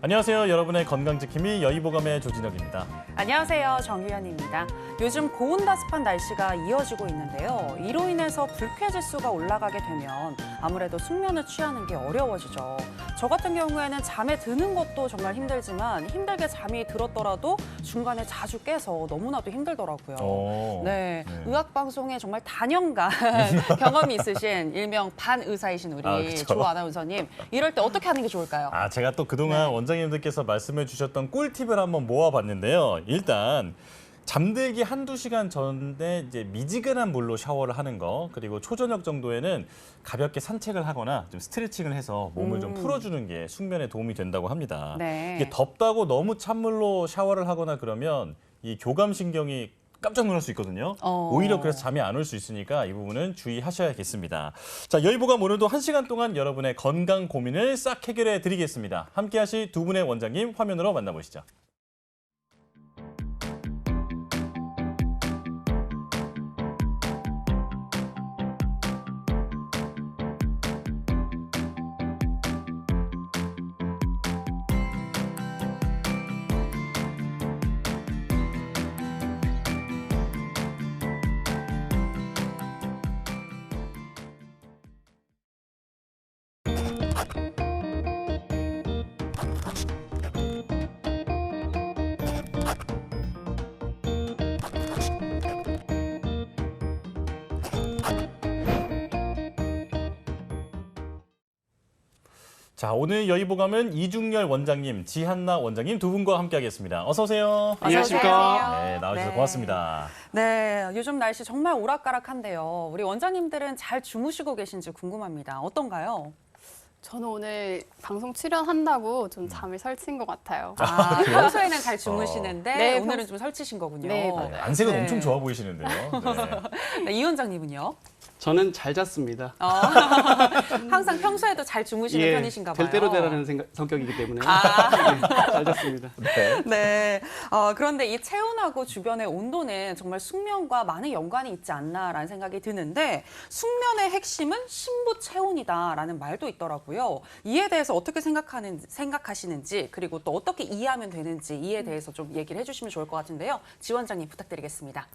안녕하세요. 여러분의 건강지킴이 여의보감의 조진혁입니다. 안녕하세요. 정유현입니다. 요즘 고온다습한 날씨가 이어지고 있는데요. 이로 인해서 불쾌지수가 올라가게 되면 아무래도 숙면을 취하는 게 어려워지죠. 저 같은 경우에는 잠에 드는 것도 정말 힘들지만 힘들게 잠이 들었더라도 중간에 자주 깨서 너무나도 힘들더라고요. 어, 네, 네. 의학 방송에 정말 단연간 경험이 있으신 일명 반의사이신 우리 아. 조 아나운서님, 이럴 때 어떻게 하는 게 좋을까요? 아, 제가 또 그동안 원장님들께서 말씀해 주셨던 꿀팁을 한번 모아봤는데요. 일단 잠들기 한두 시간 전에 이제 미지근한 물로 샤워를 하는 거, 그리고 초저녁 정도에는 가볍게 산책을 하거나 좀 스트레칭을 해서 몸을 좀 음. 풀어주는 게 숙면에 도움이 된다고 합니다. 네. 이게 덥다고 너무 찬물로 샤워를 하거나 그러면 이 교감신경이 깜짝 놀랄 수 있거든요. 어. 오히려 그래서 잠이 안 올 수 있으니까 이 부분은 주의하셔야겠습니다. 자, 여의보감 오늘도 한 시간 동안 여러분의 건강 고민을 싹 해결해 드리겠습니다. 함께 하실 두 분의 원장님 화면으로 만나보시죠. 자, 오늘 여의보감은 이중열 원장님, 지한나 원장님 두 분과 함께 하겠습니다. 어서 오세요. 안녕하십니까. 네, 나와주셔서 네. 고맙습니다. 네, 요즘 날씨 정말 오락가락한데요. 우리 원장님들은 잘 주무시고 계신지 궁금합니다. 어떤가요? 저는 오늘 방송 출연한다고 좀 잠을 설친 것 같아요. 아, 평소에는 잘 주무시는데 네, 오늘은 평소- 좀 설치신 거군요. 네, 네, 맞아요. 안색은 네. 엄청 좋아 보이시는데요. 네. 네, 이 원장님은요? 저는 잘 잤습니다. 어, 항상 평소에도 잘 주무시는 예, 편이신가 봐요. 될 대로 되라는 생각, 성격이기 때문에 아. 네, 잘 잤습니다. 네. 네. 어, 그런데 이 체온하고 주변의 온도는 정말 숙면과 많은 연관이 있지 않나라는 생각이 드는데 숙면의 핵심은 심부 체온이다라는 말도 있더라고요. 이에 대해서 어떻게 생각하는 생각하시는지 그리고 또 어떻게 이해하면 되는지 이에 대해서 좀 얘기를 해주시면 좋을 것 같은데요. 지원장님 부탁드리겠습니다.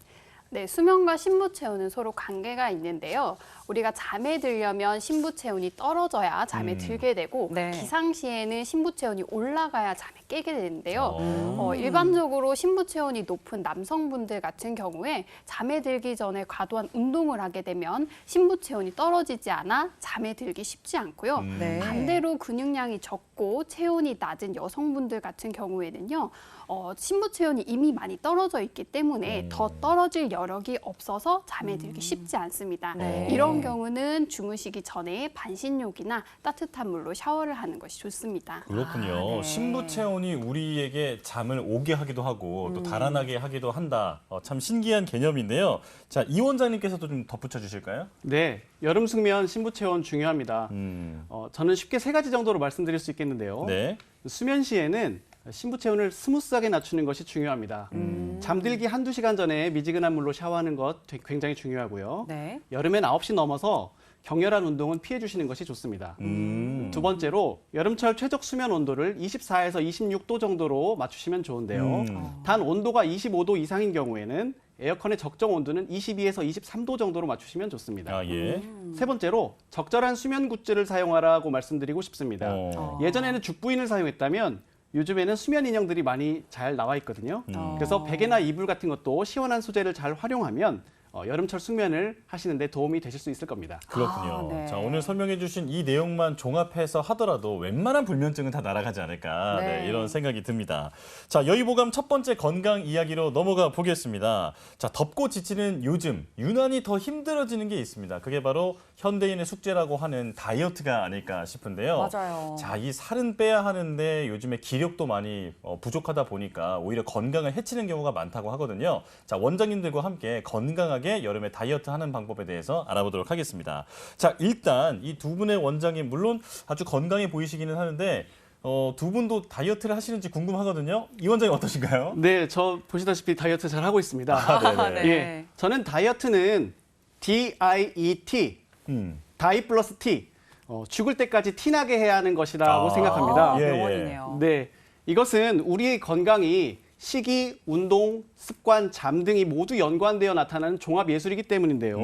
네, 수면과 신부 체온은 서로 관계가 있는데요. 우리가 잠에 들려면 신부 체온이 떨어져야 잠에 음. 들게 되고 네. 기상시에는 신부 체온이 올라가야 잠에 깨게 되는데요. 어. 어, 일반적으로 신부 체온이 높은 남성분들 같은 경우에 잠에 들기 전에 과도한 운동을 하게 되면 신부 체온이 떨어지지 않아 잠에 들기 쉽지 않고요. 음. 네. 반대로 근육량이 적고 체온이 낮은 여성분들 같은 경우에는요, 어, 신부 체온이 이미 많이 떨어져 있기 때문에 음. 더 떨어질 여 력이 없어서 잠에 들기 쉽지 않습니다. 네. 이런 경우는 주무시기 전에 반신욕이나 따뜻한 물로 샤워를 하는 것이 좋습니다. 그렇군요. 아, 네. 신부 체온이 우리에게 잠을 오게 하기도 하고 또 음. 달아나게 하기도 한다. 어, 참 신기한 개념인데요. 자, 이 원장님께서도 좀 덧붙여 주실까요? 네, 여름 숙면 신부 체온 중요합니다. 음. 어, 저는 쉽게 세 가지 정도로 말씀드릴 수 있겠는데요. 네. 수면 시에는 신부 체온을 스무스하게 낮추는 것이 중요합니다. 음. 잠들기 한두 시간 전에 미지근한 물로 샤워하는 것 굉장히 중요하고요. 네. 여름엔 9시 넘어서 격렬한 운동은 피해 주시는 것이 좋습니다. 음. 두 번째로 여름철 최적 수면 온도를 24에서 26도 정도로 맞추시면 좋은데요. 음. 단 온도가 25도 이상인 경우에는 에어컨의 적정 온도는 22에서 23도 정도로 맞추시면 좋습니다. 아, 예. 음. 세 번째로 적절한 수면 굿즈를 사용하라고 말씀드리고 싶습니다. 어. 예전에는 죽부인을 사용했다면 요즘에는 수면 인형들이 많이 잘 나와 있거든요. 음. 그래서 베개나 이불 같은 것도 시원한 소재를 잘 활용하면 어, 여름철 숙면을 하시는데 도움이 되실 수 있을 겁니다. 그렇군요. 아, 네. 자, 오늘 설명해 주신 이 내용만 종합해서 하더라도 웬만한 불면증은 다 날아가지 않을까 네, 네. 이런 생각이 듭니다. 자, 여의보감 첫 번째 건강 이야기로 넘어가 보겠습니다. 자, 덥고 지치는 요즘 유난히 더 힘들어지는 게 있습니다. 그게 바로 현대인의 숙제라고 하는 다이어트가 아닐까 싶은데요. 맞아요. 자, 이 살은 빼야 하는데 요즘에 기력도 많이 어, 부족하다 보니까 오히려 건강을 해치는 경우가 많다고 하거든요. 자, 원장님들과 함께 건강하게 여름에 다이어트 하는 방법에 대해서 알아보도록 하겠습니다. 자, 일단 이 두 분의 원장님 물론 아주 건강해 보이시기는 하는데 어, 두 분도 다이어트를 하시는지 궁금하거든요. 이 원장님 어떠신가요? 네, 저 보시다시피 다이어트 잘 하고 있습니다. 아, 네네. 네. 예, 저는 다이어트는 D-I-E-T, 음. 다이 플러스 T, 어, 죽을 때까지 티나게 해야 하는 것이라고 아, 생각합니다. 예, 예. 명언이네요. 네, 이것은 우리의 건강이 식이, 운동, 습관, 잠 등이 모두 연관되어 나타나는 종합 예술이기 때문인데요.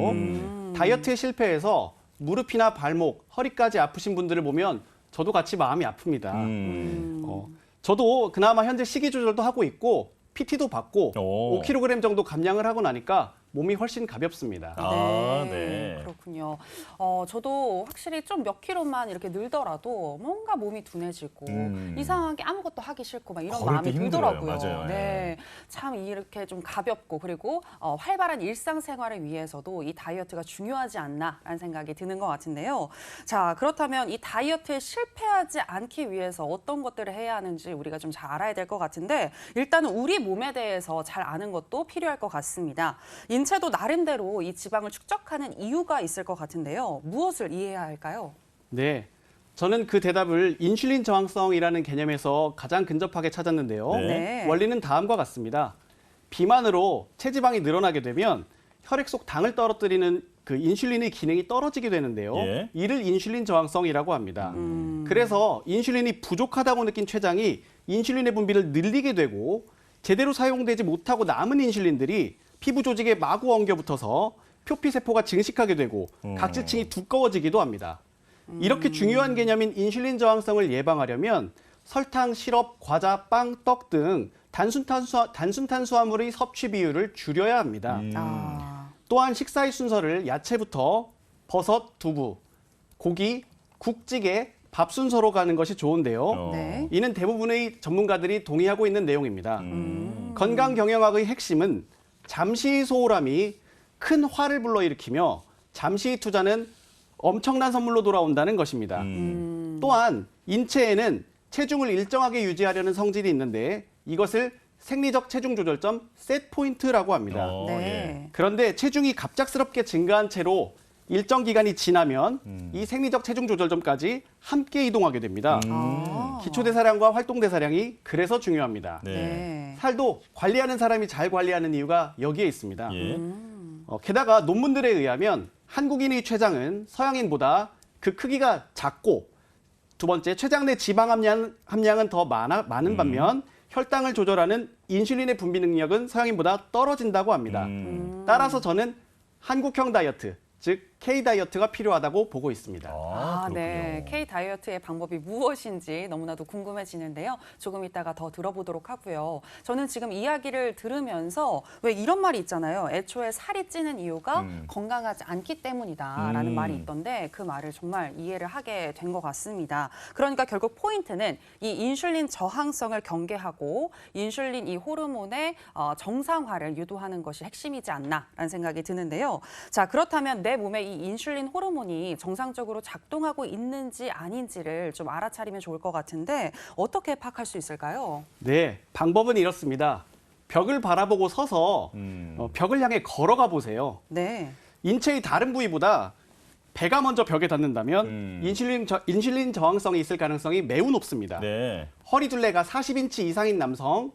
다이어트에 실패해서 무릎이나 발목, 허리까지 아프신 분들을 보면 저도 같이 마음이 아픕니다. 음. 어, 저도 그나마 현재 식이 조절도 하고 있고 PT도 받고 오. 5kg 정도 감량을 하고 나니까 몸이 훨씬 가볍습니다. 아, 네. 그렇군요. 어, 저도 확실히 좀 몇 킬로만 이렇게 늘더라도 뭔가 몸이 둔해지고 음. 이상하게 아무것도 하기 싫고 막 이런 걸을 마음이 때 힘들어요. 들더라고요. 맞아요. 네. 참 이렇게 좀 가볍고 그리고 어, 활발한 일상생활을 위해서도 이 다이어트가 중요하지 않나라는 생각이 드는 것 같은데요. 자, 그렇다면 이 다이어트에 실패하지 않기 위해서 어떤 것들을 해야 하는지 우리가 좀 잘 알아야 될 것 같은데 일단은 우리 몸에 대해서 잘 아는 것도 필요할 것 같습니다. 인 체도 나름대로 이 지방을 축적하는 이유가 있을 것 같은데요. 무엇을 이해해야 할까요? 네. 저는 그 대답을 인슐린 저항성이라는 개념에서 가장 근접하게 찾았는데요. 네. 네. 원리는 다음과 같습니다. 비만으로 체지방이 늘어나게 되면 혈액 속 당을 떨어뜨리는 그 인슐린의 기능이 떨어지게 되는데요. 예. 이를 인슐린 저항성이라고 합니다. 음. 그래서 인슐린이 부족하다고 느낀 췌장이 인슐린의 분비를 늘리게 되고 제대로 사용되지 못하고 남은 인슐린들이 피부 조직에 마구 엉겨 붙어서 표피 세포가 증식하게 되고 음. 각질층이 두꺼워지기도 합니다. 이렇게 중요한 개념인 인슐린 저항성을 예방하려면 설탕, 시럽, 과자, 빵, 떡 등 단순 탄수 단순 탄수화물의 섭취 비율을 줄여야 합니다. 음. 아, 또한 식사의 순서를 야채부터 버섯, 두부, 고기, 국찌개, 밥 순서로 가는 것이 좋은데요. 어. 네. 이는 대부분의 전문가들이 동의하고 있는 내용입니다. 음. 건강 경영학의 핵심은 잠시 소홀함이 큰 화를 불러일으키며 잠시 투자는 엄청난 선물로 돌아온다는 것입니다. 음. 또한 인체에는 체중을 일정하게 유지하려는 성질이 있는데 이것을 생리적 체중 조절점 셋 포인트라고 합니다. 어, 네. 예. 그런데 체중이 갑작스럽게 증가한 채로 일정 기간이 지나면 음. 이 생리적 체중 조절점까지 함께 이동하게 됩니다. 음. 아. 기초대사량과 활동대사량이 그래서 중요합니다. 네. 네. 살도 관리하는 사람이 잘 관리하는 이유가 여기에 있습니다. 예. 어, 게다가 논문들에 의하면 한국인의 췌장은 서양인보다 그 크기가 작고 두 번째 췌장 내 지방 함량, 함량은 더 많아, 많은 음. 반면 혈당을 조절하는 인슐린의 분비 능력은 서양인보다 떨어진다고 합니다. 음. 따라서 저는 한국형 다이어트, 즉 K 다이어트가 필요하다고 보고 있습니다. 아, 그렇군요. 네. K 다이어트의 방법이 무엇인지 너무나도 궁금해지는데요. 조금 이따가 더 들어보도록 하고요. 저는 지금 이야기를 들으면서 왜 이런 말이 있잖아요. 애초에 살이 찌는 이유가 음. 건강하지 않기 때문이다라는 음. 말이 있던데 그 말을 정말 이해를 하게 된 것 같습니다. 그러니까 결국 포인트는 이 인슐린 저항성을 경계하고 인슐린 이 호르몬의 어, 정상화를 유도하는 것이 핵심이지 않나라는 생각이 드는데요. 자, 그렇다면 내 몸에 이 인슐린 호르몬이 정상적으로 작동하고 있는지 아닌지를 좀 알아차리면 좋을 것 같은데 어떻게 파악할 수 있을까요? 네, 방법은 이렇습니다. 벽을 바라보고 서서 음. 어, 벽을 향해 걸어가 보세요. 네. 인체의 다른 부위보다 배가 먼저 벽에 닿는다면 음. 인슐린, 저, 인슐린 저항성이 있을 가능성이 매우 높습니다. 네. 허리 둘레가 40인치 이상인 남성,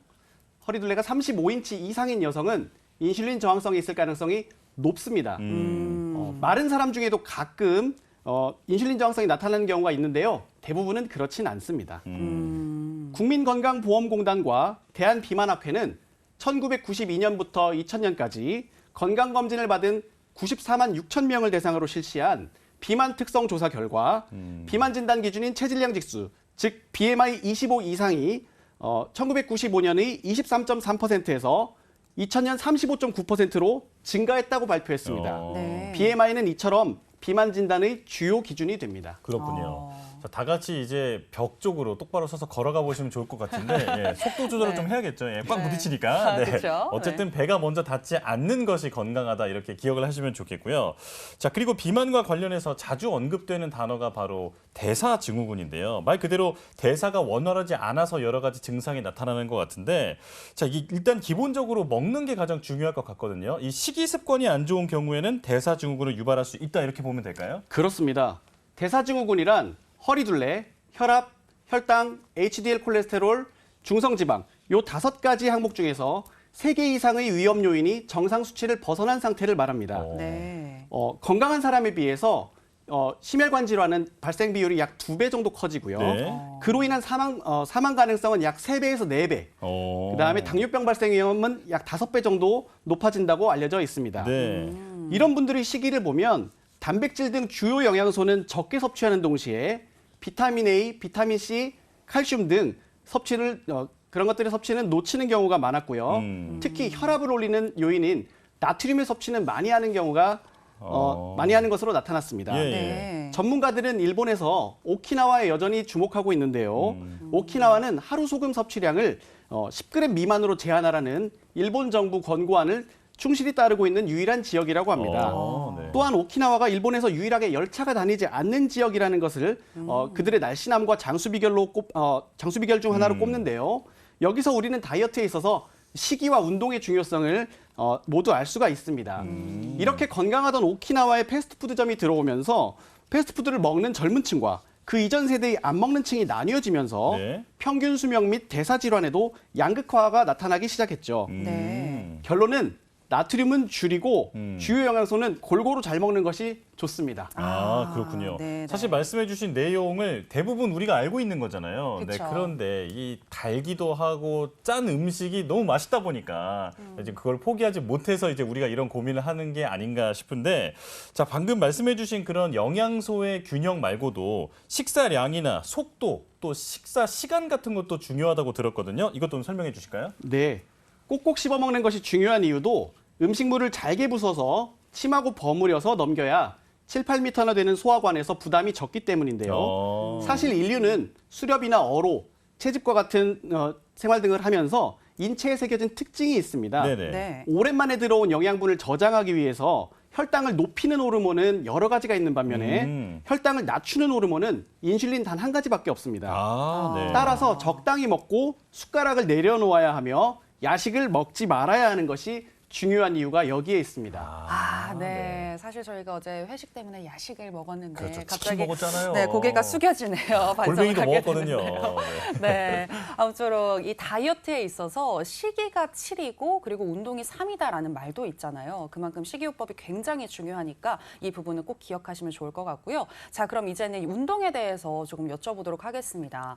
허리 둘레가 35인치 이상인 여성은 인슐린 저항성이 있을 가능성이 높습니다. 음. 어, 마른 사람 중에도 가끔 어, 인슐린 저항성이 나타나는 경우가 있는데요. 대부분은 그렇진 않습니다. 음. 국민건강보험공단과 대한비만학회는 1992년부터 2000년까지 건강검진을 받은 94만 6천 명을 대상으로 실시한 비만 특성 조사 결과 음. 비만 진단 기준인 체질량 지수, 즉 BMI 25 이상이 어, 1995년의 23.3%에서 2000년 35.9%로 증가했다고 발표했습니다. 어. 네. BMI는 이처럼 비만 진단의 주요 기준이 됩니다. 그렇군요. 어. 자, 다 같이 이제 벽 쪽으로 똑바로 서서 걸어가 보시면 좋을 것 같은데 예, 속도 조절을 네. 좀 해야겠죠. 예, 꽉 네. 부딪히니까. 아, 그쵸? 어쨌든 배가 먼저 닿지 않는 것이 건강하다 이렇게 기억을 하시면 좋겠고요. 자 그리고 비만과 관련해서 자주 언급되는 단어가 바로 대사 증후군인데요. 말 그대로 대사가 원활하지 않아서 여러 가지 증상이 나타나는 것 같은데 자 이- 일단 기본적으로 먹는 게 가장 중요할 것 같거든요. 이 식이 습관이 안 좋은 경우에는 대사 증후군을 유발할 수 있다 이렇게 보면 될까요? 그렇습니다. 대사증후군이란 허리둘레, 혈압, 혈당, HDL 콜레스테롤, 중성지방 요 다섯 가지 항목 중에서 세 개 이상의 위험 요인이 정상 수치를 벗어난 상태를 말합니다. 어. 네. 어, 건강한 사람에 비해서 어, 심혈관 질환은 발생 비율이 약 두 배 정도 커지고요. 네. 그로 인한 사망 어, 사망 가능성은 약 세배에서네 배 어. 그다음에 당뇨병 발생 위험은 약 다섯 배 정도 높아진다고 알려져 있습니다. 네. 이런 분들의 시기를 보면 단백질 등 주요 영양소는 적게 섭취하는 동시에 비타민 A, 비타민 C, 칼슘 등 섭취를 어, 그런 것들의 섭취는 놓치는 경우가 많았고요. 음. 특히 혈압을 올리는 요인인 나트륨의 섭취는 많이 하는 경우가 어, 어. 많이 하는 것으로 나타났습니다. 예, 예. 네. 전문가들은 일본에서 오키나와에 여전히 주목하고 있는데요. 음. 오키나와는 하루 소금 섭취량을 어, 10g 미만으로 제한하라는 일본 정부 권고안을 충실히 따르고 있는 유일한 지역이라고 합니다. 어, 네. 또한 오키나와가 일본에서 유일하게 열차가 다니지 않는 지역이라는 것을 어, 그들의 날씬함과 장수 비결로 꼽, 어, 장수 비결 중 하나로 음. 꼽는데요. 여기서 우리는 다이어트에 있어서 시기와 운동의 중요성을 어, 모두 알 수가 있습니다. 음. 이렇게 건강하던 오키나와의 패스트푸드점이 들어오면서 패스트푸드를 먹는 젊은 층과 그 이전 세대의 안 먹는 층이 나뉘어지면서 네. 평균 수명 및 대사 질환에도 양극화가 나타나기 시작했죠. 음. 네. 결론은 나트륨은 줄이고 음. 주요 영양소는 골고루 잘 먹는 것이 좋습니다. 아, 아, 그렇군요. 네, 네. 사실 말씀해주신 내용을 대부분 우리가 알고 있는 거잖아요. 네, 그쵸. 그런데 이 달기도 하고 짠 음식이 너무 맛있다 보니까 음. 이제 그걸 포기하지 못해서 이제 우리가 이런 고민을 하는 게 아닌가 싶은데, 자 방금 말씀해주신 그런 영양소의 균형 말고도 식사량이나 속도 또 식사 시간 같은 것도 중요하다고 들었거든요. 이것 좀 설명해 주실까요? 네. 꼭꼭 씹어 먹는 것이 중요한 이유도 음식물을 잘게 부숴서 침하고 버무려서 넘겨야 7, 8m나 되는 소화관에서 부담이 적기 때문인데요. 어. 사실 인류는 수렵이나 어로, 채집과 같은 어, 생활 등을 하면서 인체에 새겨진 특징이 있습니다. 네네. 네. 오랜만에 들어온 영양분을 저장하기 위해서 혈당을 높이는 호르몬은 여러 가지가 있는 반면에 음. 혈당을 낮추는 호르몬은 인슐린 단 한 가지밖에 없습니다. 아, 네. 따라서 적당히 먹고 숟가락을 내려놓아야 하며 야식을 먹지 말아야 하는 것이 중요한 이유가 여기에 있습니다. 아, 네. 사실 저희가 어제 회식 때문에 야식을 먹었는데 그렇죠. 치킨 갑자기 먹었잖아요. 네, 고개가 숙여지네요. 골뱅이도 하게 먹었거든요. 되는데요. 네. 네. 아무쪼록 이 다이어트에 있어서 시기가 7이고 그리고 운동이 3이다라는 말도 있잖아요. 그만큼 식이요법이 굉장히 중요하니까 이 부분은 꼭 기억하시면 좋을 것 같고요. 자, 그럼 이제는 이 운동에 대해서 조금 여쭤보도록 하겠습니다.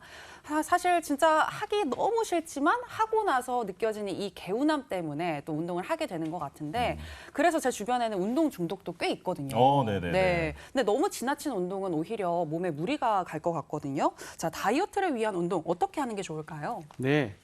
아, 사실 진짜 하기 너무 싫지만 하고 나서 느껴지는 이 개운함 때문에 또 운동을 하게 되는 것 같은데 그래서 제 주변에는 운동 중독도 꽤 있거든요. 음. 어, 네네네. 네. 근데 너무 지나친 운동은 오히려 몸에 무리가 갈 것 같거든요. 자, 다이어트를 위한 운동 어떻게 하는 게 좋을까요? 네.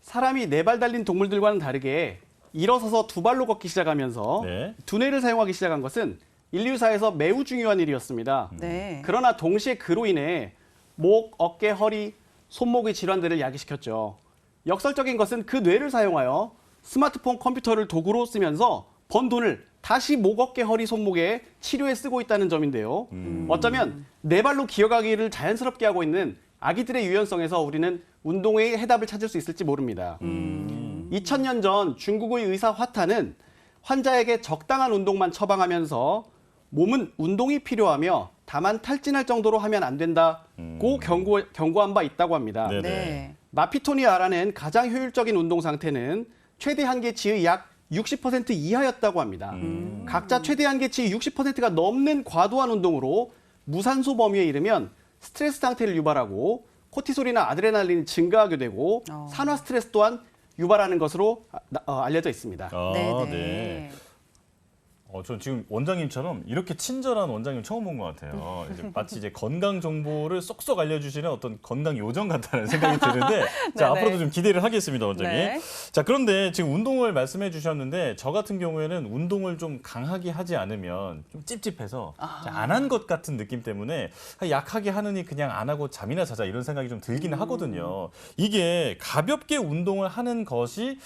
사람이 네 발 달린 동물들과는 다르게 일어서서 두 발로 걷기 시작하면서 네. 두뇌를 사용하기 시작한 것은 인류사에서 매우 중요한 일이었습니다. 네. 그러나 동시에 그로 인해 목, 어깨, 허리, 손목의 질환들을 야기시켰죠. 역설적인 것은 그 뇌를 사용하여 스마트폰, 컴퓨터를 도구로 쓰면서 번 돈을 다시 목, 어깨, 허리, 손목에 치료에 쓰고 있다는 점인데요. 어쩌면 네 발로 기어가기를 자연스럽게 하고 있는 아기들의 유연성에서 우리는 운동의 해답을 찾을 수 있을지 모릅니다. 2000년 전 중국의 의사 화타는 환자에게 적당한 운동만 처방하면서 몸은 운동이 필요하며 다만 탈진할 정도로 하면 안 된다고 경고, 경고한 바 있다고 합니다. 네. 네. 마피톤이 알아낸 가장 효율적인 운동 상태는 최대 한계치의 약 60% 이하였다고 합니다. 각자 최대 한계치 60%가 넘는 과도한 운동으로 무산소 범위에 이르면 스트레스 상태를 유발하고 코티솔이나 아드레날린이 증가하게 되고 어. 산화 스트레스 또한 유발하는 것으로 아- 나- 어, 알려져 있습니다. 아, 네. 네. 네. 어, 전 지금 원장님처럼 이렇게 친절한 원장님 처음 본 것 같아요. 이제 마치 이제 건강 정보를 쏙쏙 알려주시는 어떤 건강 요정 같다는 생각이 드는데, 자 네네. 앞으로도 좀 기대를 하겠습니다, 원장님. 네. 자 그런데 지금 운동을 말씀해 주셨는데 저 같은 경우에는 운동을 좀 강하게 하지 않으면 좀 찝찝해서 아. 안한 것 같은 느낌 때문에 약하게 하느니 그냥 안 하고 잠이나 자자 이런 생각이 좀 들기는 음. 하거든요. 이게 가볍게 운동을 하는 것이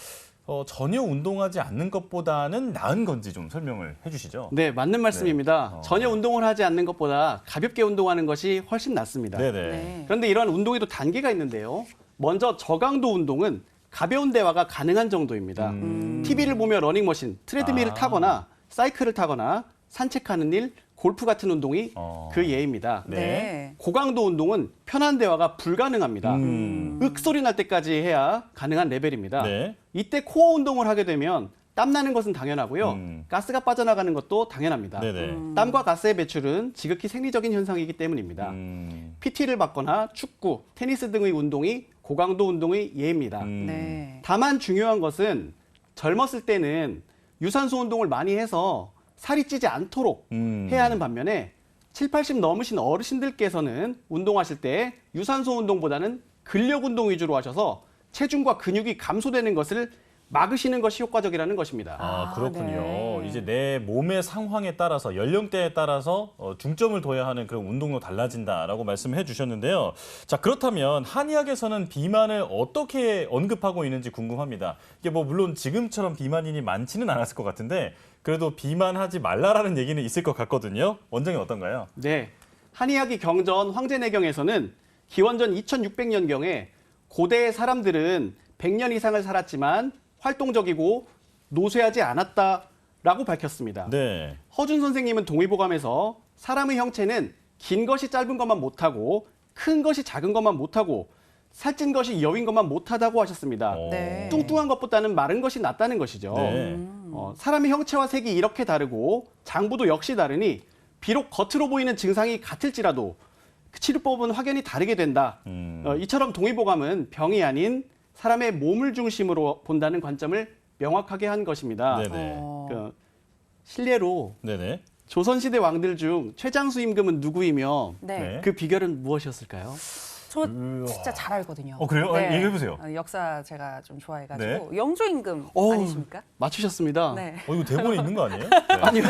어, 전혀 운동하지 않는 것보다는 나은 건지 좀 설명을 해주시죠. 네, 맞는 말씀입니다. 어. 전혀 운동을 하지 않는 것보다 가볍게 운동하는 것이 훨씬 낫습니다. 네네. 네. 그런데 이러한 운동에도 단계가 있는데요. 먼저 저강도 운동은 가벼운 대화가 가능한 정도입니다. 음. TV를 보며 러닝머신, 트레드밀을 아. 타거나 사이클을 타거나 산책하는 일, 골프 같은 운동이 어. 그 예입니다. 네. 네. 고강도 운동은 편한 대화가 불가능합니다. 음. 윽소리 날 때까지 해야 가능한 레벨입니다. 네. 이때 코어 운동을 하게 되면 땀 나는 것은 당연하고요. 음. 가스가 빠져나가는 것도 당연합니다. 네네. 땀과 가스의 배출은 지극히 생리적인 현상이기 때문입니다. 음. PT를 받거나 축구, 테니스 등의 운동이 고강도 운동의 예입니다. 음. 네. 다만 중요한 것은 젊었을 때는 유산소 운동을 많이 해서 살이 찌지 않도록 음. 해야 하는 반면에 7, 80 넘으신 어르신들께서는 운동하실 때 유산소 운동보다는 근력 운동 위주로 하셔서 체중과 근육이 감소되는 것을 막으시는 것이 효과적이라는 것입니다. 아, 아, 그렇군요. 네. 이제 내 몸의 상황에 따라서 연령대에 따라서 어, 중점을 둬야 하는 그런 운동도 달라진다라고 말씀해 주셨는데요. 자, 그렇다면 한의학에서는 비만을 어떻게 언급하고 있는지 궁금합니다. 이게 뭐 물론 지금처럼 비만인이 많지는 않았을 것 같은데 그래도 비만하지 말라라는 얘기는 있을 것 같거든요. 원장이 어떤가요? 네. 한의학이 경전 황제내경에서는 기원전 2600년경에 고대의 사람들은 100년 이상을 살았지만 활동적이고 노쇠하지 않았다라고 밝혔습니다. 네. 허준 선생님은 동의보감에서 사람의 형체는 긴 것이 짧은 것만 못하고 큰 것이 작은 것만 못하고 살찐 것이 여인 것만 못하다고 하셨습니다. 어. 네. 뚱뚱한 것보다는 마른 것이 낫다는 것이죠. 네. 어, 사람의 형체와 색이 이렇게 다르고 장부도 역시 다르니 비록 겉으로 보이는 증상이 같을지라도 그 치료법은 확연히 다르게 된다. 음. 어, 이처럼 동의보감은 병이 아닌 사람의 몸을 중심으로 본다는 관점을 명확하게 한 것입니다. 네네. 어. 그 실례로 네네. 조선시대 왕들 중 최장수 임금은 누구이며 네. 네. 그 비결은 무엇이었을까요? 저 진짜 잘 알거든요. 네. 어, 그래요? 아, 얘기해 보세요. 어, 역사 제가 좀 좋아해가지고 네. 영조 임금 어우, 아니십니까? 맞추셨습니다. 네. 어, 이거 대본에 있는 거 아니에요? 네. 아니요.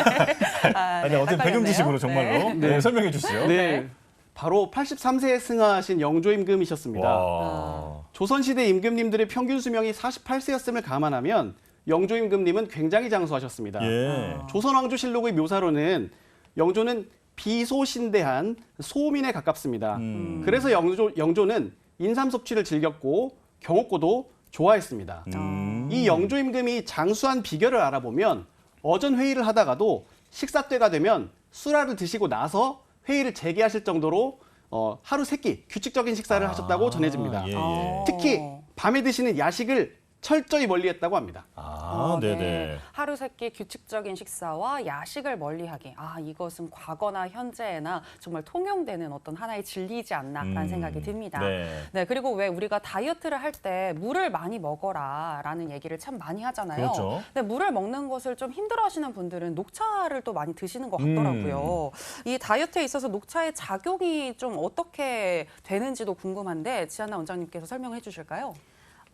아, 아니, 네, 어떤 딱 배경 지식으로 걸렸네요. 정말로 네. 네, 설명해 주세요. 네. 바로 83세에 승하하신 영조 임금이셨습니다. 와. 조선시대 임금님들의 평균 수명이 48세였음을 감안하면 영조 임금님은 굉장히 장수하셨습니다. 예. 조선 왕조실록의 묘사로는 영조는 비소신대한 소민에 가깝습니다. 음. 그래서 영조, 영조는 인삼 섭취를 즐겼고 경옥고도 좋아했습니다. 음. 이 영조 임금이 장수한 비결을 알아보면 어전 회의를 하다가도 식사 때가 되면 술알을 드시고 나서 회의를 재개하실 정도로 어, 하루 세끼 규칙적인 식사를 하셨다고 전해집니다. 예, 예. 어. 특히 밤에 드시는 야식을 철저히 멀리했다고 합니다. 아, 어, 네. 네 네. 하루 세끼 규칙적인 식사와 야식을 멀리하기. 아 이것은 과거나 현재나 정말 통용되는 어떤 하나의 진리이지 않나라는 음, 생각이 듭니다. 네. 네, 그리고 왜 우리가 다이어트를 할 때 물을 많이 먹어라라는 얘기를 참 많이 하잖아요. 그렇죠. 근데 물을 먹는 것을 좀 힘들어하시는 분들은 녹차를 또 많이 드시는 것 같더라고요. 음. 이 다이어트에 있어서 녹차의 작용이 좀 어떻게 되는지도 궁금한데 지한나 원장님께서 설명해 주실까요?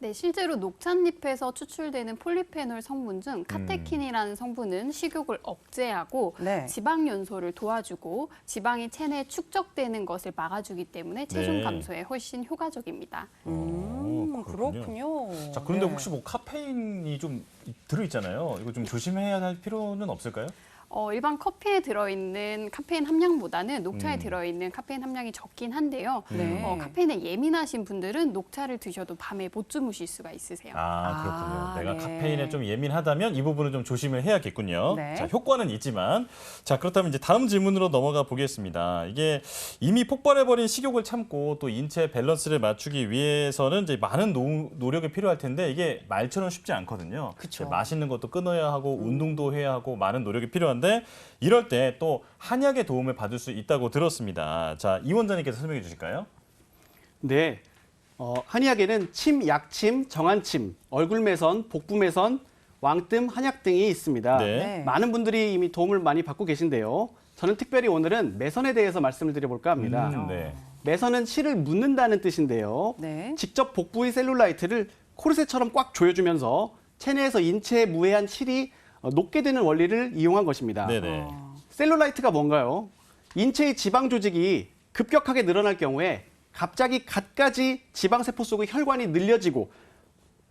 네, 실제로 녹찻잎에서 추출되는 폴리페놀 성분 중 카테킨이라는 성분은 식욕을 억제하고 네. 지방 연소를 도와주고 지방이 체내에 축적되는 것을 막아주기 때문에 체중 네. 감소에 훨씬 효과적입니다. 음, 어, 그렇군요. 그렇군요. 자, 그런데 네. 혹시 뭐 카페인이 좀 들어있잖아요. 이거 좀 조심해야 할 필요는 없을까요? 어, 일반 커피에 들어있는 카페인 함량보다는 녹차에 음. 들어있는 카페인 함량이 적긴 한데요. 네. 어, 카페인에 예민하신 분들은 녹차를 드셔도 밤에 못 주무실 수가 있으세요. 아, 그렇군요. 아, 내가 네. 카페인에 좀 예민하다면 이 부분은 좀 조심을 해야겠군요. 네. 자, 효과는 있지만. 자, 그렇다면 이제 다음 질문으로 넘어가 보겠습니다. 이게 이미 폭발해버린 식욕을 참고 또 인체 밸런스를 맞추기 위해서는 이제 많은 노, 노력이 필요할 텐데 이게 말처럼 쉽지 않거든요. 그쵸. 맛있는 것도 끊어야 하고 운동도 해야 하고 많은 노력이 필요한 데 이럴 때 또 한약의 도움을 받을 수 있다고 들었습니다. 자, 이 원장님께서 설명해 주실까요? 네. 어, 한의학에는 침, 약침, 정한침, 얼굴매선, 복부매선, 왕뜸, 한약 등이 있습니다. 네. 네. 많은 분들이 이미 도움을 많이 받고 계신데요. 저는 특별히 오늘은 매선에 대해서 말씀을 드려볼까 합니다. 음, 네. 매선은 실을 묻는다는 뜻인데요. 네. 직접 복부의 셀룰라이트를 코르셋처럼 꽉 조여주면서 체내에서 인체에 무해한 실이 어, 녹게 되는 원리를 이용한 것입니다. 네네. 어. 셀룰라이트가 뭔가요? 인체의 지방 조직이 급격하게 늘어날 경우에 갑자기 갖가지 지방 세포 속의 혈관이 늘려지고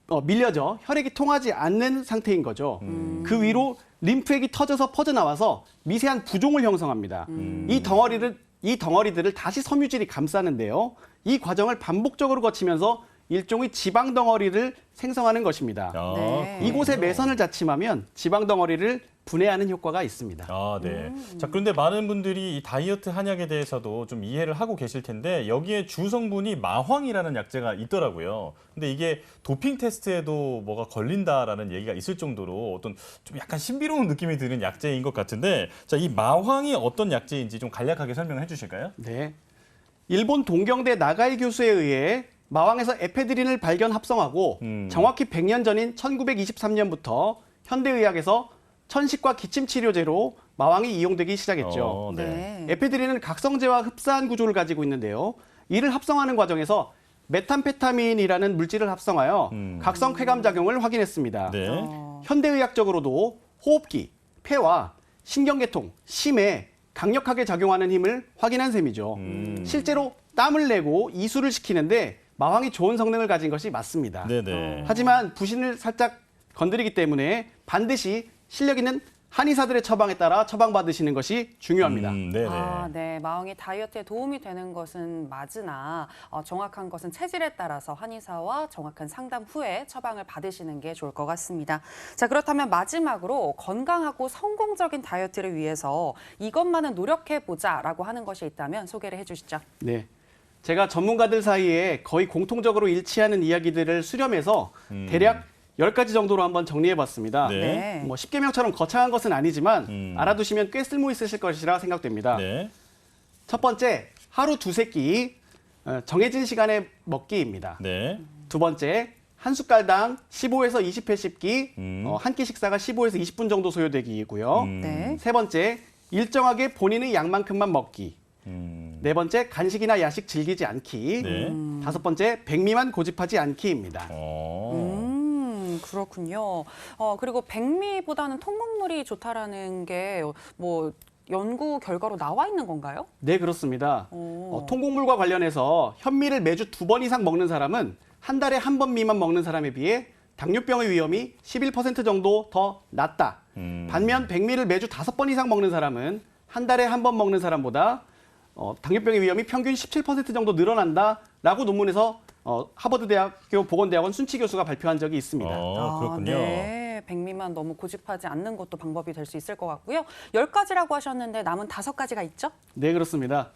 어, 밀려져 혈액이 통하지 않는 상태인 거죠. 그 위로 림프액이 터져서 퍼져 나와서 미세한 부종을 형성합니다. 이 덩어리를 이 덩어리들을 다시 섬유질이 감싸는데요. 이 과정을 반복적으로 거치면서 일종의 지방 덩어리를 생성하는 것입니다. 아, 네. 이곳에. 매선을 자침하면 지방 덩어리를 분해하는 효과가 있습니다. 아, 네. 자, 그런데 많은 분들이 이 다이어트 한약에 대해서도 좀 이해를 하고 계실 텐데 여기에 주 성분이 마황이라는 약재가 있더라고요. 근데 이게 도핑 테스트에도 뭐가 걸린다라는 얘기가 있을 정도로 어떤 좀 약간 신비로운 느낌이 드는 약재인 것 같은데 자, 이 마황이 어떤 약재인지 좀 간략하게 설명해 주실까요? 네. 일본 동경대 나가이 교수에 의해 마왕에서 에페드린을 발견 합성하고 음. 정확히 100년 전인 1923년부터 현대의학에서 천식과 기침 치료제로 마왕이 이용되기 시작했죠. 어, 네. 네. 에페드린은 각성제와 흡사한 구조를 가지고 있는데요. 이를 합성하는 과정에서 메탄페타민이라는 물질을 합성하여 음. 각성 쾌감 작용을 확인했습니다. 네. 어. 현대의학적으로도 호흡기, 폐와 신경계통, 심에 강력하게 작용하는 힘을 확인한 셈이죠. 음. 실제로 땀을 내고 이수를 시키는데 마왕이 좋은 성능을 가진 것이 맞습니다. 네, 네. 하지만 부신을 살짝 건드리기 때문에 반드시 실력 있는 한의사들의 처방에 따라 처방받으시는 것이 중요합니다. 음, 네, 네. 아, 네. 마왕이 다이어트에 도움이 되는 것은 맞으나 어, 정확한 것은 체질에 따라서 한의사와 정확한 상담 후에 처방을 받으시는 게 좋을 것 같습니다. 자, 그렇다면 마지막으로 건강하고 성공적인 다이어트를 위해서 이것만은 노력해 보자라고 하는 것이 있다면 소개를 해 주시죠. 네. 제가 전문가들 사이에 거의 공통적으로 일치하는 이야기들을 수렴해서 대략 10가지 정도로 한번 정리해 봤습니다. 네. 네. 뭐 10개명처럼 거창한 것은 아니지만 음. 알아두시면 꽤 쓸모 있으실 것이라 생각됩니다. 네. 첫 번째, 하루 두세 끼 어, 정해진 시간에 먹기입니다. 네. 두 번째, 한 숟갈당 15에서 20회 씹기, 음. 어, 한 끼 식사가 15에서 20분 정도 소요되기이고요. 음. 네. 세 번째, 일정하게 본인의 양만큼만 먹기. 음. 네 번째, 간식이나 야식 즐기지 않기. 네. 다섯 번째, 백미만 고집하지 않기입니다. 어. 음, 그렇군요. 어, 그리고 백미보다는 통곡물이 좋다라는 게 뭐 연구 결과로 나와 있는 건가요? 네, 그렇습니다. 오. 어, 통곡물과 관련해서 현미를 매주 두 번 이상 먹는 사람은 한 달에 한 번 미만 먹는 사람에 비해 당뇨병의 위험이 11% 정도 더 낮다. 음. 반면 백미를 매주 다섯 번 이상 먹는 사람은 한 달에 한 번 먹는 사람보다 어, 당뇨병의 위험이 평균 17% 정도 늘어난다라고 논문에서 어, 하버드대학교 보건대학원 순치 교수가 발표한 적이 있습니다. 어, 그렇군요. 네. 백미만 너무 고집하지 않는 것도 방법이 될 수 있을 것 같고요. 열 가지라고 하셨는데 남은 다섯 가지가 있죠? 네, 그렇습니다.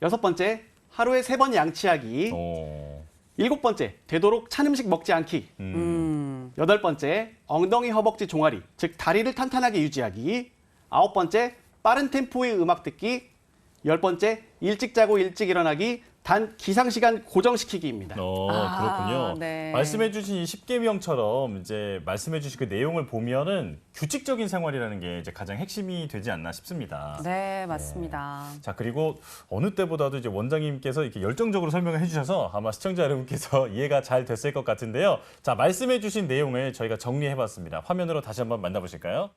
여섯 번째, 하루에 세 번 양치하기. 어. 일곱 번째, 되도록 찬 음식 먹지 않기. 음. 음. 여덟 번째, 엉덩이 허벅지 종아리, 즉 다리를 탄탄하게 유지하기. 아홉 번째, 빠른 템포의 음악 듣기. 열 번째, 일찍 자고 일찍 일어나기. 단 기상 시간 고정시키기입니다. 어, 아, 그렇군요. 네. 말씀해주신 이 10계명처럼 이제 말씀해주신 그 내용을 보면은 규칙적인 생활이라는 게 이제 가장 핵심이 되지 않나 싶습니다. 네, 맞습니다. 자 그리고 어느 때보다도 이제 원장님께서 이렇게 열정적으로 설명을 해주셔서 아마 시청자 여러분께서 이해가 잘 됐을 것 같은데요. 자 말씀해주신 내용을 저희가 정리해봤습니다. 화면으로 다시 한번 만나보실까요?